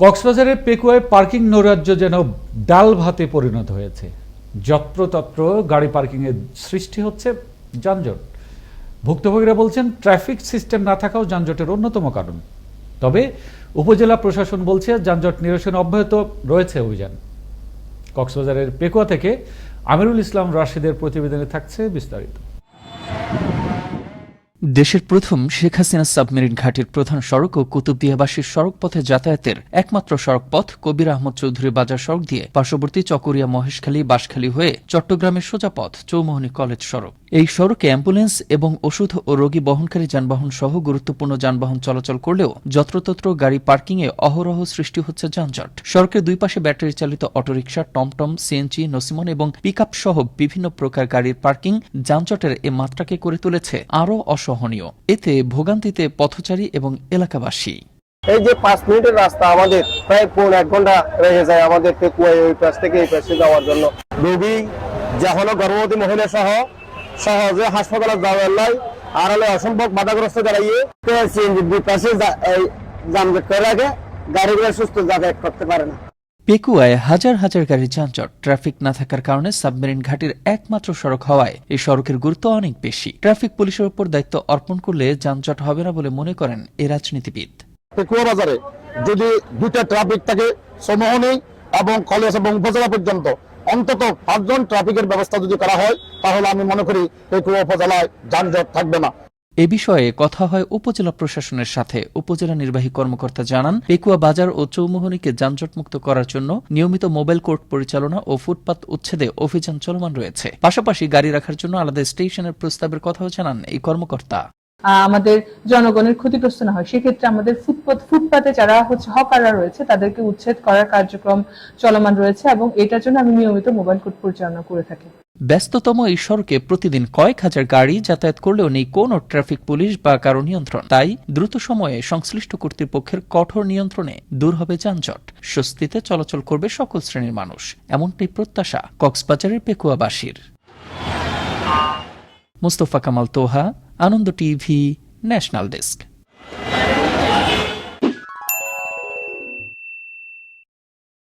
কক্সবাজারের পেকুয়ায় পার্কিং নৈরাজ্য যেন ডাল ভাতে পরিণত হয়েছে। যত্রতত্র গাড়ি পার্কিংয়ের সৃষ্টি হচ্ছে যানজট। ভুক্তভোগীরা বলছেন, ট্রাফিক সিস্টেম না থাকাও যানজটের অন্যতম কারণ। তবে উপজেলা প্রশাসন বলছে, যানজট নিরসনে অব্যাহত রয়েছে অভিযান। কক্সবাজারের পেকুয়া থেকে আমিরুল ইসলাম রাশিদের প্রতিবেদনে থাকছে বিস্তারিত। দেশের প্রথম শেখ হাসিনা সাবমেরিন ঘাটের প্রধান সড়ক ও কুতুবদিয়াবাসীর সড়ক পথে যাতায়াতের একমাত্র সড়ক পথ কবির আহমদ চৌধুরী বাজার সড়ক দিয়ে পার্শ্ববর্তী চকরিয়া, মহেশখালী, বাঁশখালী হয়ে চট্টগ্রামের সোজা পথ চৌমোহনী কলেজ সড়ক। এই সড়কে অ্যাম্বুলেন্স এবং ওষুধ ও রোগী বহনকারী যানবাহন সহ গুরুত্বপূর্ণ যানবাহন চলাচল করলেও যত্রতত্র গাড়ি পার্কিংয়ে অহরহ সৃষ্টি হচ্ছে যানজট। সড়কের দুই পাশে ব্যাটারি চালিত অটোরিকশা, টমটম, সিএনজি, নসিমন এবং পিকআপ সহ বিভিন্ন প্রকার গাড়ির পার্কিং যানজটের এ মাত্রাকে করে তুলেছে আরও অসহনীয় এতে ভোগান্তিতে পথচারী এবং এলাকাবাসী। এই যে পাঁচ মিনিটের রাস্তা আমাদের, প্রায় পৌনে এক ঘণ্টা রেখে যায় আমাদের পেকুয়ায় ওই পাশ থেকে এই পাশে যাওয়ার জন্য। রোগী যা গর্ভবতী মহিলা সহ সহজে হাসপাতালে যাওয়ার লাই আর হলে অসম্ভব বাধাগ্রস্ত দাঁড়িয়ে সিএনজি দুই পাশে যানজট করে রাখে, গাড়িগুলো সুস্থ যাতায়াত করতে পারে না। পেকুয়ায় হাজার হাজার গাড়ির যানজট, ট্রাফিক না থাকার কারণে সাবমেরিন ঘাটের একমাত্র সড়ক হওয়ায় এই সড়কের গুরুত্ব অনেক বেশি। ট্রাফিক পুলিশের উপর দায়িত্ব অর্পণ করলে যানজট হবে না বলে মনে করেন এ রাজনীতিবিদ। পেকুয়া বাজারে যদি দুইটা ট্রাফিক থাকে, সমহনী এবং কলেজ এবং উপজেলা পর্যন্ত, অন্তত পাঁচজন ট্রাফিকের ব্যবস্থা যদি করা হয়, তাহলে আমি মনে করি পেকুয়া উপজেলায় যানজট থাকবে না। এ বিষয়ে কথা হয় উপজেলা প্রশাসনের সাথে। উপজেলা নির্বাহী কর্মকর্তা জানান, পেকুয়া বাজার ও চৌমোহনীকে যানজটমুক্ত করার জন্য নিয়মিত মোবাইল কোর্ট পরিচালনা ও ফুটপাত উচ্ছেদে অভিযান চলমান রয়েছে। পাশাপাশি গাড়ি রাখার জন্য আলাদা স্টেশনের প্রস্তাবের কথাও জানান এই কর্মকর্তা। আমাদের জনগণের ক্ষতিগ্রস্ত না হয়, সেক্ষেত্রে আমাদের ফুটপাত, ফুটপাতে যারা হচ্ছে হকাররা রয়েছে, তাদেরকে উচ্ছেদ করার কার্যক্রম চলমান রয়েছে এবং এটার জন্য আমি নিয়মিত মোবাইল কোর্ট পরিচালনা করে থাকি। ব্যস্ততম এই সড়কে প্রতিদিন কয়েক হাজার গাড়ি যাতায়াত করলেও নেই কোনো ট্রাফিক পুলিশ বা কারও নিয়ন্ত্রণ। তাই দ্রুত সময়ে সংশ্লিষ্ট কর্তৃপক্ষের কঠোর নিয়ন্ত্রণে দূর হবে যানজট। স্বস্তিতে চলাচল করবে সকল শ্রেণির মানুষ। এমনটাই প্রত্যাশা কক্সবাজারের পেকুয়াবাসীর। Mostafa Kamal Toha, Ananda TV, national desk.